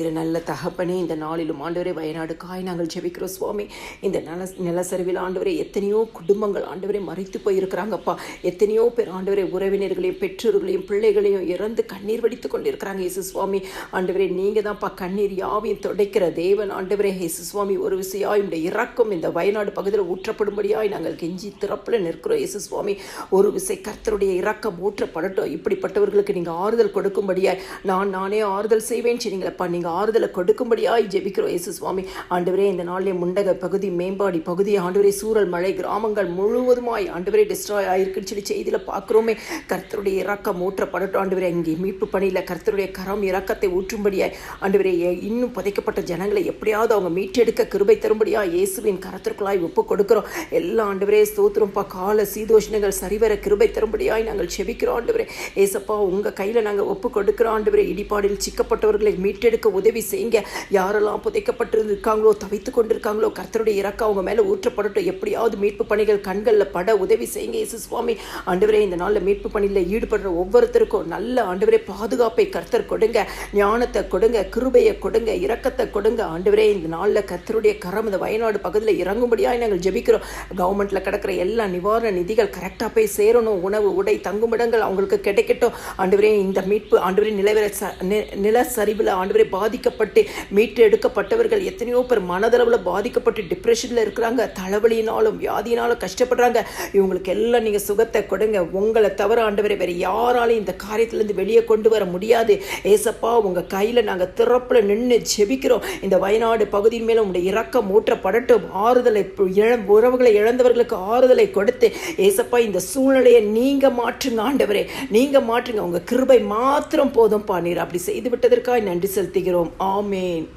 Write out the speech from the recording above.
இருக்கிற நல்ல தகப்பனே இந்த நாளிலும் ஆண்டவரே வயநாடுக்காய் நாங்கள் ஜெபிக்கிறோம் சுவாமி. இந்த நல நிலசரிவில் ஆண்டவரே எத்தனையோ குடும்பங்கள் ஆண்டவரே மறைத்து போயிருக்கிறாங்கப்பா. எத்தனையோ பேர் ஆண்டவரே உறவினர்களையும் பெற்றோர்களையும் பிள்ளைகளையும் இறந்து கண்ணீர் வடித்து கொண்டிருக்கிறாங்க இயேசு சுவாமி. ஆண்டவரே நீங்கள் தான்ப்பா கண்ணீர் யாவையும் துடைக்கிற தேவன் ஆண்டவரே. இயேசு சுவாமி ஒரு விஷயம் இந்த இறக்கம் இந்த வயநாடு பகுதியில் ஊற்றப்படும்படியாய் நாங்கள் கெஞ்சி திறப்பில் நிற்கிறோம் இயேசு சுவாமி. ஒரு விசை கர்த்தருடைய இறக்கம் ஊற்றப்படட்டும். இப்படிப்பட்டவர்களுக்கு நீங்கள் ஆறுதல் கொடுக்கும்படியாய் நான் நானே ஆறுதல் செய்வேன். சொன்னீங்களப்பா நீங்கள் ஆறுதலை கொடுக்கும்படியாய் ஜெபிக்கிறோம். இயேசு சுவாமி ஆண்டவரே இந்த நாளிலே முண்டக பகுதி மேம்பாடி பகுதி ஆண்டவரே சூழல் மழை கிராமங்கள் முழுவதுமாய் ஆண்டவரே டிஸ்ட்ராய் ஆயிருக்குன்னு சொல்லி செய்தியில் பார்க்குறோமே. கர்த்தருடைய இறக்கம் ஊற்றப்படட்டும். ஆண்டவரே இங்கே மீட்பு பணியில் கர்த்தருடைய கரம் இறக்கத்தை ஊற்றும்படியாய் ஆண்டவரே இன்னும் புதைக்கப்பட்ட ஜனங்களை எப்படியாவது அவங்க மீட்டெடுக்க கிருபை தரும்படியா இயேசுவின் கரத்திற்குள்ளாய் ஒப்பு கொடுக்கிறோம். எல்லா ஆண்டவரே ஸ்தோத்திரம்ப்பா கால சீதோஷ்ணங்கள் சரிவர கிருபை தரும்படியாய் நாங்கள் செபிக்கிறோம் ஆண்டவரே ஏசப்பா உங்கள் கையில் நாங்கள் ஒப்பு கொடுக்கிறோம். ஆண்டவரே இடிபாடில் சிக்கப்பட்டவர்களை மீட்டெடுக்க உதவி செய்யுங்க. யாரெல்லாம் புதைக்கப்பட்டிருக்காங்களோ தவித்து கொண்டிருக்காங்களோ கர்த்தருடைய இறக்க அவங்க மேலே ஊற்றப்படட்டும். எப்படியாவது மீட்பு பணிகள் கண்களில் பட உதவி செய்யுங்க இயேசு சுவாமி. ஆண்டவரே இந்த நாளில் மீட்பு பணியில் ஈடுபடுற ஒவ்வொருத்தருக்கும் நல்ல ஆண்டவரே பாதுகாப்பை கர்த்தர் கொடுங்க. ஞானத்தை கொடுங்க கிருபையை கொடுங்க இரக்கத்தை கொடுங்க. ஆண்டவரே இந்த நாளில் கர்த்தருடைய கரம் இந்த வயநாடு பகுதியில் இறங்கும்படியாக நாங்கள் ஜெபிக்கிறோம். கவர்மெண்ட்டில் கிடக்கிற எல்லா நிவாரண நிதிகள் கரெக்டாக போய் சேரணும். உணவு உடை தங்குமிடங்கள் அவங்களுக்கு கிடைக்கட்டும். ஆண்டவரே இந்த மீட்பு ஆண்டவரே நிலவர ச நில சரிவில் ஆண்டவரே பாதிக்கப்பட்டு மீட்டு எடுக்கப்பட்டவர்கள் எத்தனையோ பேர் மனதளவில் பாதிக்கப்பட்டு டிப்ரெஷனில் இருக்கிறாங்க தலைவலினாலும் வியாதியினாலும் கஷ்டப்படுறாங்க. இவங்களுக்கு எல்லாம் நீங்கள் சுகத்தை கொடுங்க. உங்களை தவிர ஆண்டவரை வேறு யாராலையும் இந்த காரியத்திலேருந்து வெளியே கொண்டு வர முடியாது. ஏசப்பா உங்கள் கையில் நாங்கள் திறப்பில் நின்று ஜெபிக்கிறோம். இந்த வயநாடு பகுதியின் மேலும் உங்களுடைய இறக்கம் ஊற்றப்படட்டும். ஆறுதலை இழ உறவுகளை இழந்தவர்களுக்கு ஆறுதலை கொடுத்து ஏசப்பா இந்த சூழ்நிலையை நீங்கள் மாற்றுங்க ஆண்டவரே. நீங்கள் மாற்றுங்க. உங்கள் கிருபை மாத்திரம் போதும் நீர் அப்படி செய்து விட்டதற்காக நன்றி செலுத்துகிறோம். get on all men